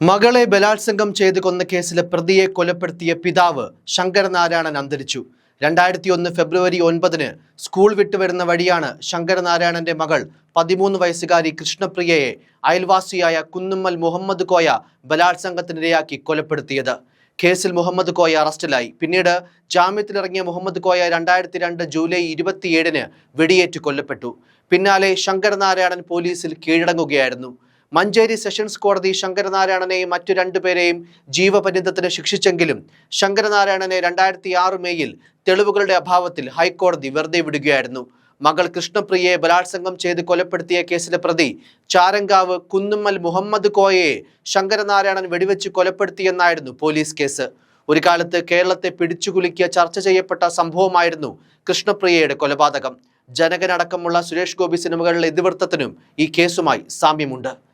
മകളെ ബലാത്സംഗം ചെയ്ത് കൊന്ന കേസിലെ പ്രതിയെ കൊലപ്പെടുത്തിയ പിതാവ് ശങ്കരനാരായണൻ അന്തരിച്ചു. രണ്ടായിരത്തി ഒന്ന് ഫെബ്രുവരി ഒൻപതിന് സ്കൂൾ വിട്ടുവരുന്ന വഴിയാണ് ശങ്കരനാരായണന്റെ മകൾ പതിമൂന്ന് വയസ്സുകാരി കൃഷ്ണപ്രിയയെ അയൽവാസിയായ കുന്നുമ്മൽ മുഹമ്മദ് കോയ ബലാത്സംഗത്തിനിരയാക്കി കൊലപ്പെടുത്തിയത്. കേസിൽ മുഹമ്മദ് കോയ അറസ്റ്റിലായി. പിന്നീട് ജാമ്യത്തിലിറങ്ങിയ മുഹമ്മദ് കോയ രണ്ടായിരത്തി രണ്ട് ജൂലൈ ഇരുപത്തിയേഴിന് വെടിയേറ്റ് കൊല്ലപ്പെട്ടു. പിന്നാലെ ശങ്കരനാരായണൻ പോലീസിൽ കീഴടങ്ങുകയായിരുന്നു. മഞ്ചേരി സെഷൻസ് കോടതി ശങ്കരനാരായണനെയും മറ്റു രണ്ടുപേരെയും ജീവപര്യന്തത്തിന് ശിക്ഷിച്ചെങ്കിലും ശങ്കരനാരായണനെ രണ്ടായിരത്തി ആറ് മേയിൽ തെളിവുകളുടെ അഭാവത്തിൽ ഹൈക്കോടതി വെറുതെ വിടുകയായിരുന്നു. മകൾ കൃഷ്ണപ്രിയയെ ബലാത്സംഗം ചെയ്ത് കൊലപ്പെടുത്തിയ കേസിലെ പ്രതി ചാരങ്കാവ് കുന്നുമ്മൽ മുഹമ്മദ് കോയയെ ശങ്കരനാരായണൻ വെടിവെച്ച് കൊലപ്പെടുത്തിയെന്നായിരുന്നു പോലീസ് കേസ്. ഒരു കാലത്ത് കേരളത്തെ പിടിച്ചുകുലുക്കിയ ചർച്ച ചെയ്യപ്പെട്ട സംഭവമായിരുന്നു കൃഷ്ണപ്രിയയുടെ കൊലപാതകം. ജനകനടക്കമുള്ള സുരേഷ് ഗോപി സിനിമകളിലെ ഇതിവൃത്തത്തിനും ഈ കേസുമായി സാമ്യമുണ്ട്.